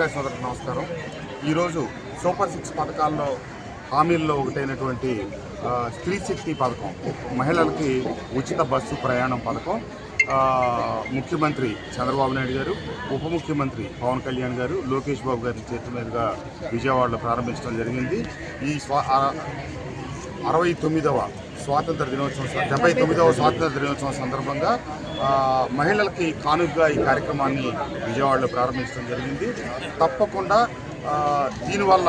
Media సోదరులకు నమస్కారం. ఈరోజు సూపర్ సిక్స్ పథకాల్లో హామీల్లో ఒకటైనటువంటి స్త్రీ శక్తి పథకం మహిళలకి ఉచిత బస్సు ప్రయాణం పథకం. ముఖ్యమంత్రి చంద్రబాబు నాయుడు గారు ఉప ముఖ్యమంత్రి పవన్ కళ్యాణ్ గారు లోకేష్ బాబు గారి చేతి మీదుగా విజయవాడలో ప్రారంభించడం జరిగింది. ఈ స్వా అరవై తొమ్మిదవ స్వాతంత్ర దినోత్సవం డెబ్బై తొమ్మిదవ స్వాతంత్ర దినోత్సవం సందర్భంగా మహిళలకి కానుకగా ఈ కార్యక్రమాన్ని విజయవాడలో ప్రారంభించడం జరిగింది. తప్పకుండా దీనివల్ల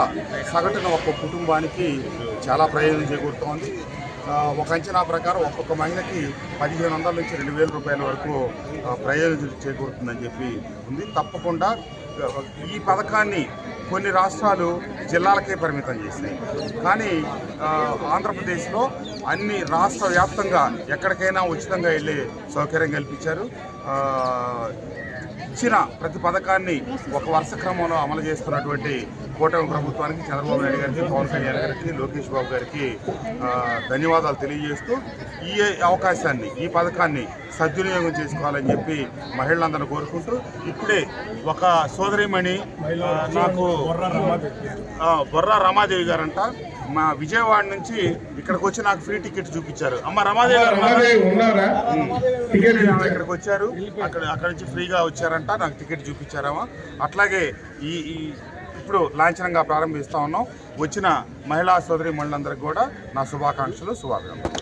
సగటున ఒక్క కుటుంబానికి చాలా ప్రయోజనం చేకూరుతోంది. ఒక అంచనా ప్రకారం ఒక్కొక్క మహిళకి పదిహేను వందల నుంచి రెండు వేల రూపాయల వరకు ప్రయోజనం చేకూరుతుందని చెప్పి ఉంది. తప్పకుండా ఈ పథకాన్ని కొన్ని రాష్ట్రాలు జిల్లాలకే పరిమితం చేసినాయి కానీ ఆంధ్రప్రదేశ్లో అన్ని రాష్ట్ర వ్యాప్తంగా ఎక్కడికైనా ఉచితంగా వెళ్ళే సౌకర్యం కల్పించారు. ఇచ్చిన ప్రతి పథకాన్ని ఒక వరుస క్రమంలో అమలు చేస్తున్నటువంటి కూటమి ప్రభుత్వానికి చంద్రబాబు నాయుడు గారికి పవన్ కళ్యాణ్ గారికి లోకేష్ బాబు గారికి ధన్యవాదాలు తెలియజేస్తూ ఈ అవకాశాన్ని ఈ పథకాన్ని సద్వినియోగం చేసుకోవాలని చెప్పి మహిళలందరూ కోరుకుంటూ ఇప్పుడే ఒక సోదరిమణి నాకు బొర్రా రమాదేవి గారంట. మా విజయవాడ నుంచి ఇక్కడికి వచ్చి నాకు ఫ్రీ టికెట్ చూపించారు. అమ్మ రమాదేవి గారు ఇక్కడికి వచ్చారు. అక్కడ అక్కడ నుంచి ఫ్రీగా వచ్చారంట. నాకు టికెట్ చూపించారామా అట్లాగే ఈ ఇప్పుడు లాంఛనంగా ప్రారంభిస్తా ఉన్నాం. వచ్చిన మహిళా సోదరి మహిళలందరికీ కూడా నా శుభాకాంక్షలు శుభాకాంక్షలు